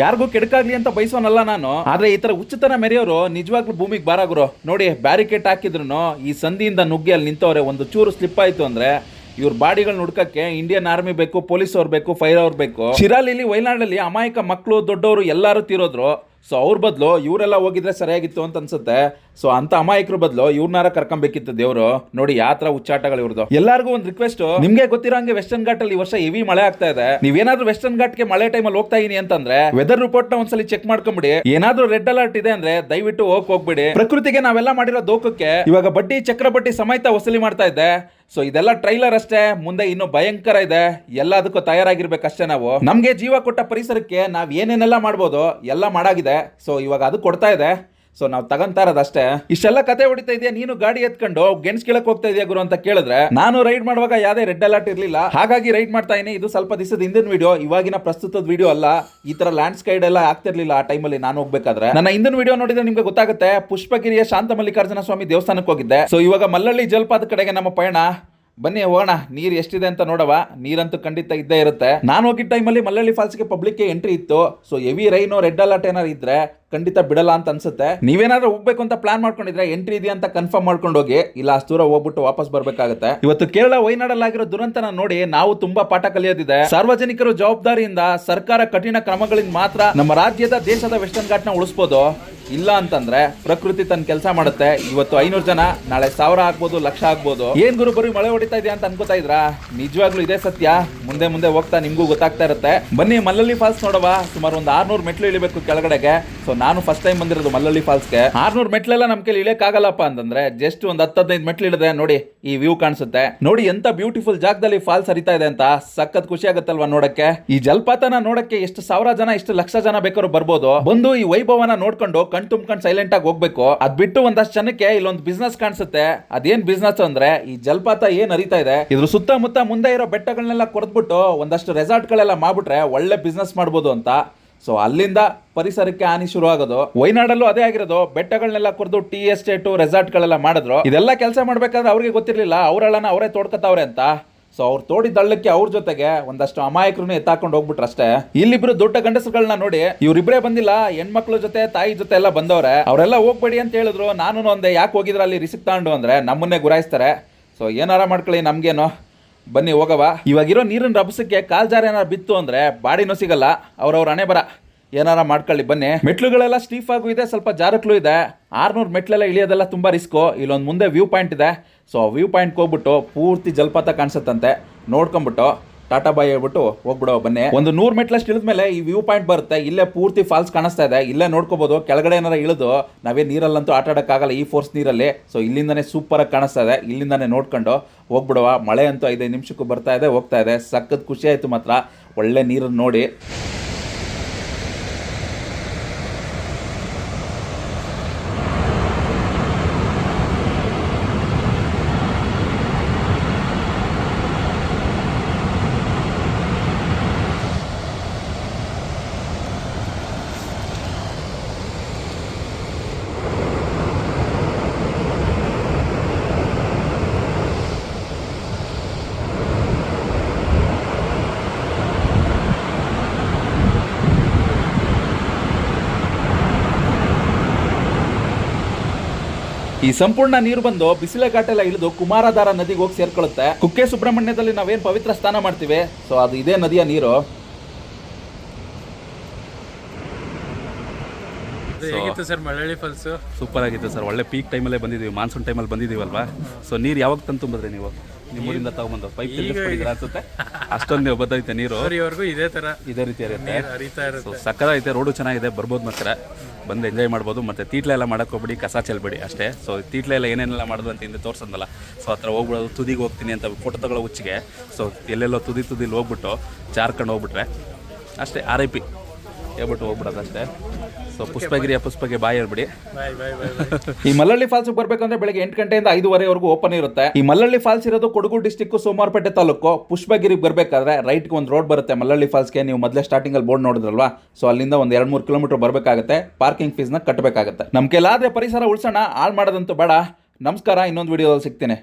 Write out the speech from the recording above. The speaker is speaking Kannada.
ಯಾರಿಗೂ ಕೆಡಕಾಗ್ಲಿ ಅಂತ ಬಯಸೋನಲ್ಲ ನಾನು. ಆದ್ರೆ ಈ ತರ ಉಚ್ಚತನ ಮೆರೆಯೋರು ನಿಜವಾಗ್ಲೂ ಭೂಮಿಗೆ ಬಾರಾಗುರು ನೋಡಿ ಬ್ಯಾರಿಕೇಡ್ ಹಾಕಿದ್ರು ಈ ಸಂಧಿಯಿಂದ ನುಗ್ಗಿ ಅಲ್ಲಿ ನಿಂತವ್ರೆ, ಒಂದು ಚೂರು ಸ್ಲಿಪ್ ಆಯ್ತು ಅಂದ್ರೆ ಇವ್ರ ಬಾಡಿಗಳನ್ನ ಹುಡ್ಕಕ್ಕೆ ಇಂಡಿಯನ್ ಆರ್ಮಿ ಬೇಕು ಪೊಲೀಸ್ ಅವ್ರು ಬೇಕು ಫೈರ್ ಅವ್ರು ಬೇಕು. ಶಿರಾಲಿಲಿ ವಯನಾಡಲ್ಲಿ ಅಮಾಯಕ ಮಕ್ಕಳು ದೊಡ್ಡವರು ಎಲ್ಲರೂ ತೀರೋದ್ರು. ಸೊ ಅವ್ರ ಬದಲು ಇವರೆಲ್ಲ ಹೋಗಿದ್ರೆ ಸರಿಯಾಗಿತ್ತು ಅಂತ ಅನ್ಸುತ್ತೆ. ಸೊ ಅಂತ ಅಮಾಯಕರ ಬದಲು ಇವ್ರನ್ನಾರ ಕರ್ಕೊಂಬೇಕಿತ್ತು ದೇವ್ರು. ನೋಡಿ, ಯಾವ ತರ ಉಚ್ಚಾಟಗಳು ಇವ್ರದ್ದು ಎಲ್ಲರಿಗೂ ಒಂದು ರಿಕ್ವೆಸ್ಟ್ ನಿಮ್ಗೆ ಗೊತ್ತಿರೋ ಹಂಗೆ ವೆಸ್ಟರ್ನ್ ಘಾಟ್ ಅಲ್ಲಿ ವರ್ಷ ಹೆವಿ ಮಳೆ ಆಗ್ತಾ ಇದೆ. ನೀವೇನಾದ್ರೂ ವೆಸ್ಟರ್ನ್ ಘಾಟ್ಗೆ ಮಳೆ ಟೈಮಲ್ಲಿ ಹೋಗ್ತಾ ಇದೀನಿ ಅಂತಂದ್ರೆ ವೆದರ್ ರಿಪೋರ್ಟ್ನ ಒಂದ್ಸಲಿ ಚೆಕ್ ಮಾಡ್ಕೊಂಬಿಡಿ. ಏನಾದ್ರೂ ರೆಡ್ ಅಲರ್ಟ್ ಇದೆ ಅಂದ್ರೆ ದಯವಿಟ್ಟು ಹೋಗ್ ಹೋಗ್ಬಿಡಿ. ಪ್ರಕೃತಿಗೆ ನಾವೆಲ್ಲ ಮಾಡಿರೋ ದೋಖಕ್ಕೆ ಇವಾಗ ಬಡ್ಡಿ, ಚಕ್ರ ಬಡ್ಡಿ ಸಮೇತ ವಸೂಲಿ ಮಾಡ್ತಾ ಇದೆ. ಸೊ ಇದೆಲ್ಲ ಟ್ರೈಲರ್ ಅಷ್ಟೇ. ಮುಂದೆ ಇನ್ನು ಭಯಂಕರ ಇದೆ. ಎಲ್ಲದಕ್ಕೂ ತಯಾರಾಗಿರ್ಬೇಕಷ್ಟೇ ನಾವು. ನಮ್ಗೆ ಜೀವ ಕೊಟ್ಟ ಪರಿಸರಕ್ಕೆ ನಾವ್ ಏನೇನೆಲ್ಲ ಮಾಡ್ಬೋದು, ಎಲ್ಲ ಮಾಡಾಗಿದೆ. ಸೊ ಇವಾಗ ಅದು ಕೊಡ್ತಾ ಇದೆ. ಸೊ ನಾವು ತಗಂತಾ ಇರೋದಷ್ಟೇ. ಇಷ್ಟೆಲ್ಲ ಕತೆ ಹೊಡಿತಾ ಇದೆಯಾ? ನೀನು ಗಾಡಿ ಎತ್ಕೊಂಡು ಗೆಣಸ್ ಕೇಳಕ್ ಹೋಗ್ತಾ ಇದೆಯಾ ಗುರು ಅಂತ ಕೇಳಿದ್ರೆ, ನಾನು ರೈಡ್ ಮಾಡುವಾಗ ಯಾವ್ದೇ ರೆಡ್ ಅಲರ್ಟ್ ಇರಲಿಲ್ಲ. ಹಾಗಾಗಿ ರೈಡ್ ಮಾಡ್ತಾ ಇದೀನಿ ಇದು ಸ್ವಲ್ಪ ದಿವಸದ ಹಿಂದಿನ ವಿಡಿಯೋ ಇವಾಗಿನ ಪ್ರಸ್ತುತದ ವಿಡಿಯೋ ಅಲ್ಲ. ಈ ತರ ಲ್ಯಾಂಡ್ ಸ್ಕೈಡ್ ಎಲ್ಲ ಆಗ್ತಿರ್ಲಿಲ್ಲ ಆ ಟೈಮಲ್ಲಿ ನಾನು ಹೋಗ್ಬೇಕಾದ್ರೆ. ನನ್ನ ಹಿಂದಿನ ವಿಡಿಯೋ ನೋಡಿದ್ರೆ ನಿಮ್ಗೆ ಗೊತ್ತಾಗುತ್ತೆ, ಪುಷ್ಪಗಿರಿಯ ಶಾಂತ ಮಲ್ಲಿಕಾರ್ಜುನ ಸ್ವಾಮಿ ದೇವಸ್ಥಾನಕ್ಕೆ ಹೋಗಿದ್ದೆ. ಸೊ ಇವಾಗ ಮಲ್ಲಳ್ಳಿ ಜಲಪಾತ ಕಡೆಗೆ ನಮ್ಮ ಪಯಣ. ಬನ್ನಿ ಹೋಗೋಣ, ನೀರು ಎಷ್ಟಿದೆ ಅಂತ ನೋಡವ ನೀರಂತೂ ಖಂಡಿತ ಇದ್ದೇ ಇರುತ್ತೆ. ನಾನು ಹೋಗಿದ್ದ ಟೈಮಲ್ಲಿ ಮಲ್ಲಳ್ಳಿ ಫಾಲ್ಸ್ಗೆ ಪಬ್ಲಿಕ್ಗೆ ಎಂಟ್ರಿ ಇತ್ತು. So heavy rain red alert ಏನಾರು ಇದ್ರೆ ಖಂಡಿತ ಬಿಡಲ್ಲ ಅಂತ ಅನ್ಸುತ್ತೆ. ನೀವೇನಾದ್ರೂ ಹೋಗ್ಬೇಕು ಅಂತ ಪ್ಲಾನ್ ಮಾಡ್ಕೊಂಡಿದ್ರೆ ಎಂಟ್ರಿ ಇದೆಯಾ ಅಂತ ಕನ್ಫರ್ಮ್ ಮಾಡ್ಕೊಂಡು ಹೋಗಿ, ಇಲ್ಲ ಅಷ್ಟು ದೂರ ಹೋಗ್ಬಿಟ್ಟು ವಾಪಸ್ ಬರ್ಬೇಕಾಗುತ್ತೆ. ಇವತ್ತು ಕೇರಳ ವೈನಾಡಲ್ಲಾಗಿರೋ ದುರಂತನ ನೋಡಿ ನಾವು ತುಂಬಾ ಪಾಠ ಕಲಿಯೋದಿದೆ. ಸಾರ್ವಜನಿಕರು ಜವಾಬ್ದಾರಿಯಿಂದ ಸರ್ಕಾರ ಕಠಿಣ ಕ್ರಮಗಳಿಂದ ಮಾತ್ರ ನಮ್ಮ ರಾಜ್ಯದ ದೇಶದ ವೆಸ್ಟರ್ನ್ ಘಾಟ್ನ ಉಳಿಸ್ಬೋದು. ಇಲ್ಲ ಅಂತಂದ್ರೆ ಪ್ರಕೃತಿ ತನ್ನ ಕೆಲಸ ಮಾಡುತ್ತೆ. ಇವತ್ತು ಐನೂರು ಜನ, ನಾಳೆ ಸಾವಿರ ಆಗ್ಬೋದು, ಲಕ್ಷ ಆಗ್ಬೋದು. ಏನ್ ಗುರು ಬರೀ ಮಳೆ ಹೊಡಿತಾ ಇದೆಯಾ ಅಂತ ಅನ್ಕೋತಾ ಇದ್ರಾ? ನಿಜವಾಗ್ಲೂ ಇದೇ ಸತ್ಯ. ಮುಂದೆ ಮುಂದೆ ಹೋಗ್ತಾ ನಿಮ್ಗೂ ಗೊತ್ತಾಗ್ತಾ ಇರುತ್ತೆ. ಬನ್ನಿ ಮಲ್ಲಲ್ಲಿ ಫಾಲ್ಸ್ ನೋಡವಾ ಸುಮಾರು ಒಂದು ಆರ್ನೂರು ಮೆಟ್ಲು ಇಳಿಬೇಕು ಕೆಳಗಡೆಗೆ. ಸೊ ನಾನು ಫಸ್ಟ್ ಟೈಮ್ ಬಂದಿರೋದು ಮಲ್ಲಳ್ಳಿ ಫಾಲ್ಸ್ಗೆ. ಆರ್ನೂರು ಮೆಟ್ಲೆಲ್ಲ ನಮ್ ಕೈಲಿ ಇಳಿಯಕ್ಕಾಗಲ್ಲಪ್ಪ ಅಂತಂದ್ರೆ ಜಸ್ಟ್ ಒಂದು ಹತ್ತು ಹದಿನೈದು ಮೆಟ್ಲು ಇಳಿದ್ರೆ ನೋಡಿ ಈ ವ್ಯೂ ಕಾಣಿಸುತ್ತೆ. ನೋಡಿ ಎಂತ ಬ್ಯೂಟಿಫುಲ್ ಜಾಗದಲ್ಲಿ ಫಾಲ್ಸ್ ಹರಿತಾ ಇದೆ ಅಂತ ಸಖತ್ ಖುಷಿ ಆಗುತ್ತಲ್ವಾ ನೋಡಕ್ಕೆ? ಈ ಜಲಪಾತನ ನೋಡಕ್ಕೆ ಎಷ್ಟು ಸಾವಿರ ಜನ ಎಷ್ಟು ಲಕ್ಷ ಜನ ಬೇಕಾದ್ರೂ ಬರ್ಬೋದು. ಬಂದು ಈ ವೈಭವನ ನೋಡ್ಕೊಂಡು ಕಣ್ ತುಂಬ್ಕೊಂಡು ಸೈಲೆಂಟ್ ಆಗಿ ಹೋಗ್ಬೇಕು. ಅದ್ ಬಿಟ್ಟು ಒಂದಷ್ಟು ಜನಕ್ಕೆ ಇಲ್ಲೊಂದು ಬಿಸ್ನೆಸ್ ಕಾಣಿಸುತ್ತೆ. ಅದೇನ್ ಬಿಸ್ನೆಸ್ ಅಂದ್ರೆ ಈ ಜಲಪಾತ ಏನ್ ಹರಿತಾ ಇದೆ? ಇದ್ರ ಸುತ್ತಮುತ್ತ ಮುಂದೆ ಇರೋ ಬೆಟ್ಟಗಳನ್ನೆಲ್ಲ ಕೊರತ್ಬಿಟ್ಟು ಒಂದಷ್ಟು ರೆಸಾರ್ಟ್ ಗಳೆಲ್ಲ ಮಾಡ್ಬಿಟ್ರೆ ಒಳ್ಳೆ ಬಿಸ್ನೆಸ್ ಮಾಡ್ಬೋದು ಅಂತ. ಸೊ ಅಲ್ಲಿಂದ ಪರಿಸರಕ್ಕೆ ಹಾನಿ ಶುರು ಆಗೋದು ವೈನಾಡಲ್ಲೂ ಅದೇ ಆಗಿರೋದು. ಬೆಟ್ಟಗಳನ್ನೆಲ್ಲ ಕೊರೆದು ಟೀ ಎಸ್ಟೇಟು, ರೆಸಾರ್ಟ್ಗಳೆಲ್ಲ ಮಾಡಿದ್ರು. ಇದೆಲ್ಲ ಕೆಲಸ ಮಾಡ್ಬೇಕಾದ್ರೆ ಅವ್ರಿಗೆ ಗೊತ್ತಿರಲಿಲ್ಲ. ಅವರೆಲ್ಲನ ಅವರೇ ತೋಡ್ಕತಾವ್ರೆ ಅಂತ. ಸೊ ಅವ್ರು ತೋಡಿ ದಳ್ಳಕ್ಕೆ ಅವ್ರ ಜೊತೆಗೆ ಒಂದಷ್ಟು ಅಮಾಯಕರನ್ನು ಎತ್ತಾಕೊಂಡು ಹೋಗ್ಬಿಟ್ರು ಅಷ್ಟೇ. ಇಲ್ಲಿಬ್ರು ದೊಡ್ಡ ಗಂಡಸುಗಳನ್ನ ನೋಡಿ, ಇವ್ರಿಬ್ರೇ ಬಂದಿಲ್ಲ, ಹೆಣ್ಮಕ್ಳ ಜೊತೆ, ತಾಯಿ ಜೊತೆ ಎಲ್ಲ ಬಂದವ್ರೆ. ಅವರೆಲ್ಲ ಹೋಗ್ಬೇಡಿ ಅಂತ ಹೇಳಿದ್ರು. ನಾನು ಒಂದೇ ಯಾಕೆ ಹೋಗಿದ್ರೆ ಅಲ್ಲಿ ರಿಸಿಕ್ ತಗೊಂಡು ಅಂದ್ರೆ ನಮ್ಮನ್ನೇ ಗುರಾಯಿಸ್ತಾರೆ. ಸೊ ಏನಾರ ಮಾಡ್ಕೊಳ್ಳಿ ನಮ್ಗೇನು. ಬನ್ನಿ ಹೋಗವ ಇವಾಗಿರೋ ನೀರಿನ ರಭಸಕ್ಕೆ ಕಾಲ್ ಜಾರ ಏನಾರು ಬಿತ್ತು ಅಂದ್ರೆ ಬಾಡಿನೂ ಸಿಗಲ್ಲ. ಅವ್ರವ್ರ ಹಣೆ ಬರ. ಏನಾರ ಮಾಡ್ಕೊಳ್ಳಿ, ಬನ್ನಿ. ಮೆಟ್ಲುಗಳೆಲ್ಲ ಸ್ಟೀಫ್ ಆಗು ಇದೆ, ಸ್ವಲ್ಪ ಜಾರಕ್ಲು ಇದೆ. ಆರ್ನೂರು ಮೆಟ್ಲೆಲ್ಲ ಇಳಿಯೋದೆಲ್ಲ ತುಂಬ ರಿಸ್ಕು. ಇಲ್ಲೊಂದು ಮುಂದೆ ವ್ಯೂ ಪಾಯಿಂಟ್ ಇದೆ. ಸೊ ವ್ಯೂ ಪಾಯಿಂಟ್ಗೆ ಹೋಗ್ಬಿಟ್ಟು ಪೂರ್ತಿ ಜಲಪಾತ ಕಾಣಿಸುತ್ತಂತೆ. ನೋಡ್ಕೊಂಬಿಟ್ಟು. ಟಾಟಾ ಬಾಯ್ ಹೇಳ್ಬಿಟ್ಟು ಹೋಗ್ಬಿಡೋ ಬನ್ನಿ. ಒಂದು ನೂರು ಮೆಟ್ಲಷ್ಟು ಇಳಿದ್ಮೇಲೆ ಈ ವ್ಯೂ ಪಾಯಿಂಟ್ ಬರುತ್ತೆ. ಇಲ್ಲೇ ಪೂರ್ತಿ ಫಾಲ್ಸ್ ಕಾಣಿಸ್ತಾ ಇದೆ. ಇಲ್ಲೇ ನೋಡ್ಕೋಬಹುದು ಕೆಳಗಡೆ ಏನಾರ ಇಳಿದು ನಾವೇ ನೀರಲ್ಲಂತೂ ಆಟ ಆಡೋಕ್ಕಾಗಲ್ಲ ಈ ಫೋರ್ಸ್ ನೀರಲ್ಲಿ. ಸೊ ಇಲ್ಲಿಂದನೇ ಸೂಪರ್ ಆಗಿ ಕಾಣಿಸ್ತಾ ಇದೆ. ಇಲ್ಲಿಂದನೇ ನೋಡ್ಕೊಂಡು ಹೋಗ್ಬಿಡುವ. ಮಳೆ ಅಂತೂ ಐದೈದು ನಿಮಿಷಕ್ಕೂ ಬರ್ತಾ ಇದೆ, ಹೋಗ್ತಾ ಇದೆ. ಸಖತ್ ಖುಷಿ ಆಯ್ತು ಮಾತ್ರ. ಒಳ್ಳೆ ನೀರನ್ನು ನೋಡಿ. ಈ ಸಂಪೂರ್ಣ ನೀರು ಬಂದು ಬಿಸಿಲೆ ಘಾಟೆಲ್ಲ ಇಳಿದು ಕುಮಾರಧಾರ ನದಿಗೆ ಹೋಗಿ ಸೇರ್ಕೊಳ್ಳುತ್ತೆ. ಕುಕ್ಕೆ ಸುಬ್ರಹ್ಮಣ್ಯದಲ್ಲಿ ನಾವೇನ್ ಪವಿತ್ರ ಸ್ನಾನ ಮಾಡ್ತೀವಿ? ಸೊ ಅದು ಇದೇ ನದಿಯ ನೀರು. ಹೇಗಿತ್ತು ಸರ್ ಮಳವಳ್ಳಿ ಫಾಲ್ಸ್? ಸೂಪರ್ ಆಗಿತ್ತು ಸರ್. ಒಳ್ಳೆ ಪೀಕ್ ಟೈಮಲ್ಲೇ ಬಂದಿದ್ದೀವಿ ಮಾನ್ಸೂನ್ ಟೈಮಲ್ಲಿ ಬಂದಿದ್ದೀವಲ್ವಾ ಸೊ ನೀರು ಯಾವಾಗ ತಂದು ತುಂಬಿದ್ರಿ ನೀವು? ನಿಮ್ಮೂರಿಂದ ತಗೊಂಬಂದು ಪೈಪ್ ತಿರ್ಗಿಸ್ಕೊಂಡಿದ್ದೀರಾ ಅನ್ಸುತ್ತೆ? ಅಷ್ಟೊಂದು ಬದ್ದೈತೆ ನೀರು. ಇವರೆಗೂ ಇದೇ ತರ. ಇದೇ ರೀತಿ ಇರುತ್ತೆ. ಐತೆ ಹರಿತಾ ಸೊ ಇರುತ್ತೆ ಸಕ್ಕದಾಗೈತೆ ರೋಡು ಚೆನ್ನಾಗಿದೆ ಬರ್ಬೋದು ಮಾತ್ರ. ಬಂದು ಎಂಜಾಯ್ ಮಾಡ್ಬೋದು ಮತ್ತೆ ತೀಟ್ಲೆ ಎಲ್ಲ ಮಾಡಕ್ಕೆ ಹೋಗ್ಬಿಡಿ ಕಸ ಚೆಲ್ಬೇಡಿ ಅಷ್ಟೇ. ಸೊ ತೀಟ್ಲೆ ಎಲ್ಲ ಏನೇನೆಲ್ಲ ಮಾಡೋದು ಅಂತ ಹಿಂದೆ ತೋರ್ಸಂದಲ್ಲ. ಸೊ ಹತ್ರ ಹೋಗ್ಬಿಡೋದು ತುದಿಗೆ ಹೋಗ್ತೀನಿ ಅಂತ ಫೋಟೋ ತಗೊಳ್ಳೋ ಹುಚ್ಚಿಗೆ. ಸೊ ಎಲ್ಲೆಲ್ಲೋ ತುದಿ ತುದಿಲಿ ಹೋಗ್ಬಿಟ್ಟು ಜಾರ್ಕೊಂಡು ಹೋಗ್ಬಿಟ್ರೆ ಅಷ್ಟೇ ಆರ್ ಐ ಪಿ ಹೇಳ್ಬಿಟ್ಟು ಹೋಗ್ಬಿಡೋದು ಅಷ್ಟೇ. ಸೊ ಪುಷ್ಪಗಿರಿಯ ಪುಷ್ಪಗೆ ಬಾಯ್ ಬಾಯ್ ಈ ಮಲ್ಲಳ್ಳಿ ಫಾಲ್ಸ್ ಬರ್ಬೇಕಂದ್ರೆ ಬೆಳಗ್ಗೆ ಎಂಟು ಗಂಟೆಯಿಂದ ಐದುವರೆವರೆಗೂ ಓಪನ್ ಇರುತ್ತೆ. ಈ ಮಲ್ಲಳ್ಳಿ ಫಾಲ್ಸ್ ಇರೋದು ಕೊಡಗು ಡಿಸ್ಟಿಕ್ ಸೋಮವಾರಪೇಟೆ ತಾಲೂಕು. ಪುಷ್ಪಗಿರಿಗೆ ಬರ್ಬೇಕಾದ್ರೆ ರೈಟ್ಗೆ ಒಂದು ರೋಡ್ ಬರುತ್ತೆ ಮಲ್ಲಳ್ಳಿ ಫಾಲ್ಸ್ಗೆ ನೀವು ಮೊದಲೇ ಸ್ಟಾರ್ಟಿಂಗ್ ಅಲ್ಲಿ ಬೋರ್ಡ್ ನೋಡಿದ್ರಲ್ವಾ? ಸೊ ಅಲ್ಲಿಂದ ಒಂದು ಎರಡು ಮೂರು ಕಿಲೋಮೀಟರ್ ಬರಬೇಕಾಗುತ್ತೆ. ಪಾರ್ಕಿಂಗ್ ಫೀಸ್ನ ಕಟ್ಟಬೇಕಾಗುತ್ತೆ ನಮ್ಮ ಕೈಲಾದ್ರೆ ಪರಿಸರ ಉಳಿಸೋಣ ಹಾಳು ಮಾಡೋದಂತೂ ಬೇಡ. ನಮಸ್ಕಾರ ಇನ್ನೊಂದು ವಿಡಿಯೋದಲ್ಲಿ ಸಿಗ್ತೀನಿ.